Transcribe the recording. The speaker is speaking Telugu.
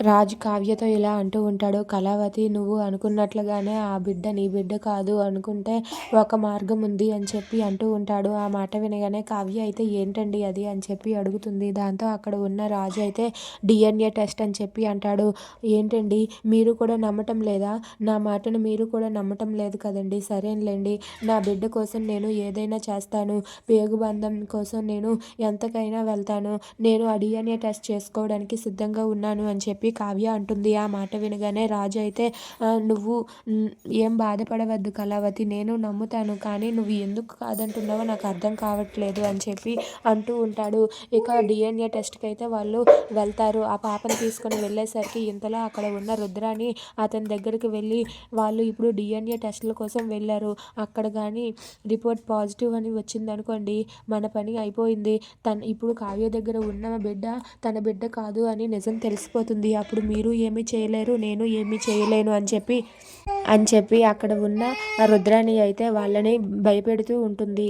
రాజు కావ్యతో ఇలా అంటూ ఉంటాడు కళావతి నువ్వు అనుకున్నట్లుగానే ఆ బిడ్డ నీ బిడ్డ కాదు అనుకుంటే ఒక మార్గం ఉంది అని చెప్పి అంటూ ఉంటాడు. ఆ మాట వినగానే కావ్య అయితే ఏంటండి అది? అని చెప్పి అడుగుతుంది. దాంతో అక్కడ ఉన్న రాజు అయితే డిఎన్ఏ టెస్ట్ అని చెప్పి అంటాడు. ఏంటండి? మీరు కూడా నమ్మటం లేదా? నా మాటను మీరు కూడా నమ్మటం లేదు కదండి. సరేనులేండి నా బిడ్డ కోసం నేను ఏదైనా చేస్తాను. పేగుబంధం కోసం నేను ఎంతకైనా వెళ్తాను. నేను ఆ డిఎన్ఏ టెస్ట్ చేసుకోవడానికి సిద్ధంగా ఉన్నాను అని చెప్పి కావ్య అంటుంది ఆ మాట వినగానే రాజు అయితే నువ్వు ఏం బాధపడవద్దు కళావతి నేను నమ్ముతాను కానీ నువ్వు ఎందుకు కాదంటున్నావో నాకు అర్థం కావట్లేదు అని చెప్పి అంటూ ఉంటాడు. ఇక డిఎన్ఏ టెస్ట్కి అయితే వాళ్ళు వెళ్తారు. ఆ పాపను తీసుకొని వెళ్ళేసరికి ఇంతలో అక్కడ ఉన్న రుద్రాని అతని దగ్గరికి వెళ్ళి వాళ్ళు ఇప్పుడు డిఎన్ఏ టెస్ట్ల కోసం వెళ్ళారు. అక్కడ కానీ రిపోర్ట్ పాజిటివ్ అని వచ్చింది అనుకోండి మన పని అయిపోయింది. తన ఇప్పుడు కావ్య దగ్గర ఉన్న బిడ్డ తన బిడ్డ కాదు అని నిజం తెలిసిపోతుంది. అప్పుడు మీరు ఏమీ చేయలేరు నేను ఏమీ చేయలేను అని చెప్పి అని చెప్పి అక్కడ ఉన్న రుద్రాణి అయితే వాళ్ళని భయపెడుతూ ఉంటుంది.